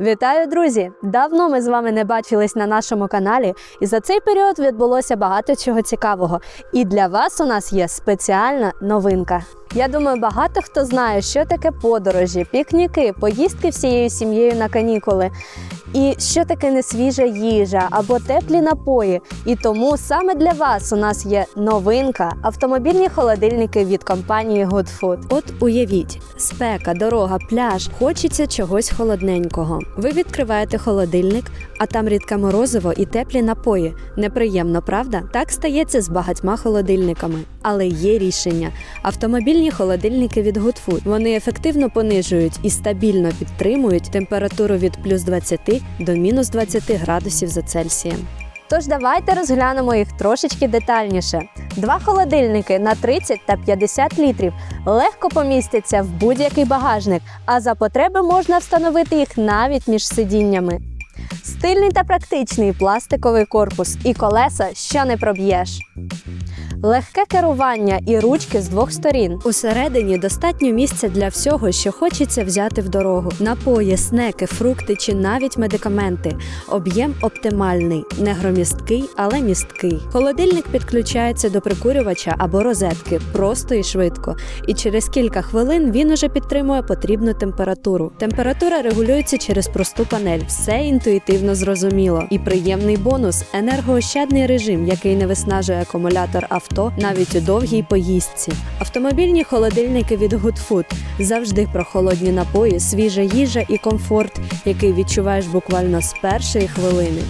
Вітаю, друзі! Давно ми з вами не бачились на нашому каналі, і за цей період відбулося багато чого цікавого. І для вас у нас є спеціальна новинка. Я думаю, багато хто знає, що таке подорожі, пікніки, поїздки всією сім'єю на канікули. І що таке несвіжа їжа або теплі напої. І тому саме для вас у нас є новинка автомобільні холодильники від компанії Good Food. От уявіть, спека, дорога, пляж, хочеться чогось холодненького. Ви відкриваєте холодильник, а там рідке морозиво і теплі напої. Неприємно, правда? Так стається з багатьма холодильниками. Але є рішення. Автомобільні холодильники від Good Food. Вони ефективно понижують і стабільно підтримують температуру від плюс 20 до мінус 20 градусів за Цельсієм. Тож давайте розглянемо їх трошечки детальніше. Два холодильники на 30 та 50 літрів легко помістяться в будь-який багажник, а за потреби можна встановити їх навіть між сидіннями. Стильний та практичний пластиковий корпус і колеса, що не проб'єш. Легке керування і ручки з двох сторін. Усередині достатньо місця для всього, що хочеться взяти в дорогу: напої, снеки, фрукти чи навіть медикаменти. Об'єм оптимальний, не громісткий, але місткий. Холодильник підключається до прикурювача або розетки просто і швидко. І через кілька хвилин він уже підтримує потрібну температуру. Температура регулюється через просту панель. Все інтуїтивно зрозуміло. І приємний бонус енергоощадний режим, який не виснажує акумулятор авто навіть у довгій поїздці. Автомобільні холодильники від Good Food завжди про холодні напої, свіжа їжа і комфорт, який відчуваєш буквально з першої хвилини.